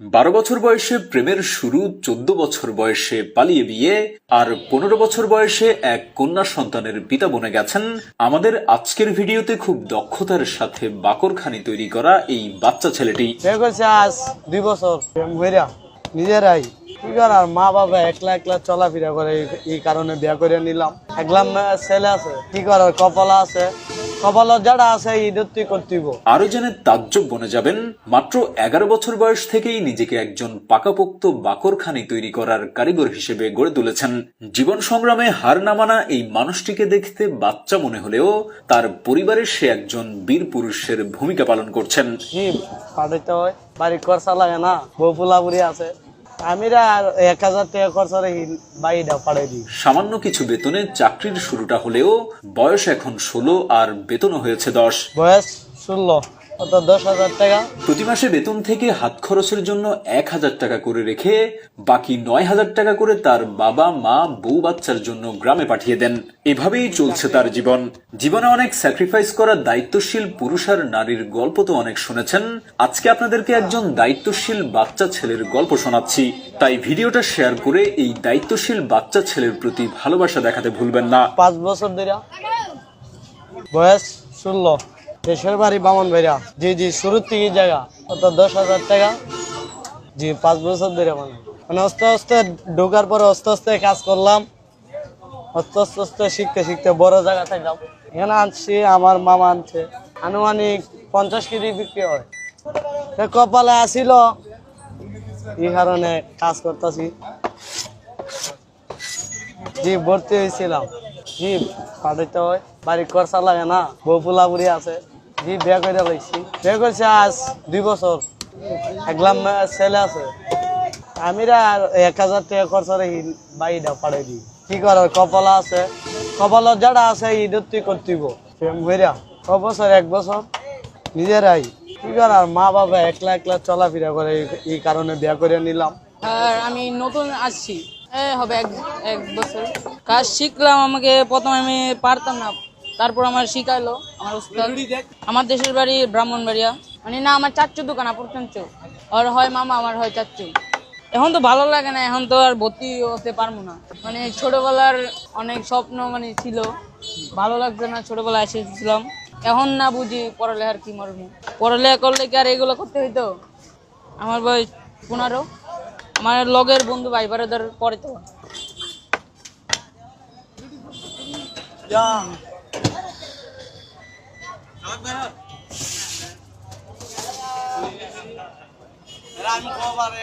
বারো বছর বয়সে প্রেমের শুরু, চোদ্দ বছর বয়সে পালিয়ে বিয়ে, আর পনেরো বছর বয়সে এক কন্যা সন্তানের পিতা বনে গেছেন। আমাদের আজকের ভিডিওতে খুব দক্ষতার সাথে বাকরখানি তৈরি করা এই বাচ্চা ছেলেটি। আজ দুই বছর নিজেরাই করার? মা বাবা একলা একলা চলাফেরা করে এই- কারণে বিয়ে করে নিলাম। একলা ছেলে আছে, কি করার? কপালা আছে কপাল যারা আছে ঈদত্তি করতিব আরও জেনে তাজ্জব বনে যাবেন মাত্র এগারো বছর বয়স থেকেই নিজেকে একজন পাকাপোক্ত বাকরখানি তৈরি করার কারিগর হিসেবে গড়ে তুলেছেন। জীবন সংগ্রামে হার না মানা এই মানুষটিকে দেখতে বাচ্চা মনে হলেও তার পরিবারের সে একজন বীর পুরুষের ভূমিকা পালন করছেন। পাঠাইতে হয় বাড়ি খরচা লাগে না বউ পুলাপুরি আছে। আমিরা আর এক হাজার টাকা খরচা দিই। সামান্য কিছু বেতনে চাকরির শুরুটা হলেও বয়স এখন ষোলো আর বেতনও হয়েছে দশ। বয়স ষোলো। দশ হাজার টাকা। প্রতি মাসে বেতন থেকে হাত খরচের জন্য এক হাজার টাকা করে রেখে বাকি নয় হাজার টাকা করে তার বাবা মা বউ বাচ্চার জন্য গ্রামে পাঠিয়ে দেন। এভাবেই চলছে তার জীবন। জীবনে অনেক স্যাক্রিফাইস করা দায়িত্বশীল পুরুষ আর নারীর গল্প তো অনেক শুনেছেন। আজকে আপনাদেরকে একজন দায়িত্বশীল বাচ্চা ছেলের গল্প শোনাচ্ছি। তাই ভিডিওটা শেয়ার করে এই দায়িত্বশীল বাচ্চা ছেলের প্রতি ভালোবাসা দেখাতে ভুলবেন না। পাঁচ বছর ধরে। বয়স ষোলো। দেশের বাড়ি বামন ভাইরা। জি জি, শুরুর থেকে জায়গা। অত দশ হাজার টাকা। জি, পাঁচ বছর ধরে মানে মানে আস্তে আস্তে ঢোকার পরে আস্তে আস্তে কাজ করলাম। আস্তে আস্তে আস্তে শিখতে শিখতে বড় জায়গা থাকলাম। এখানে আনছি, আমার মামা আনছে। আনুমানিক পঞ্চাশ কেজি বিক্রি হয়। কপালে আসিল। এই কারণে কাজ করতেছি। জি, ভর্তি হয়েছিলাম। জি পাঠাইতে হয় বাড়ি খরচা লাগে না, বউ পুলাপুরি আছে জি বিয়ে করে পাইছি বিয়ে করছে আজ দুই বছর, একলাম ছেলে আছে। আমিরা এক হাজার টাকা খরচা রেখে বাড়িটা পাঠাই দিই। কি করার, কপালা আছে, কপাল যারা আছে ঈদত্তি করতিব। প্রেম কইরা ক বছর, এক বছর, নিজেরাই। কি করার, মা বাবা একলা একলা চলাফেরা করে, এই- এই কারণে বিয়ে করে নিলাম। আর আমি নতুন আসছি। এ, হবে এক এক বছর। কাজ শিখলাম আমাকে প্রথমে আমি পারতাম না, তারপর আমার শিখাইলো আমার আমার দেশের বাড়ি ব্রাহ্মণবাড়িয়া। মানে না, আমার চাচ্চু দোকান চাচ্চু। আর হয় মামা, আমার হয় চাচ্চু। এখন তো ভালো লাগে না, এখন তো আর ভর্তি হতে পারব না। মানে ছোটবেলার অনেক স্বপ্ন মানে ছিল। ভালো লাগছে না, ছোটবেলায় এসেছিলাম। এখন না বুঝি পড়ালেখার কি মর্ম পড়ালেখা করলে কি আর এগুলো করতে হইতো? আমার বয়স পনেরো। আমার লগের বন্ধু ভাই বারাদার পরে তো। আমি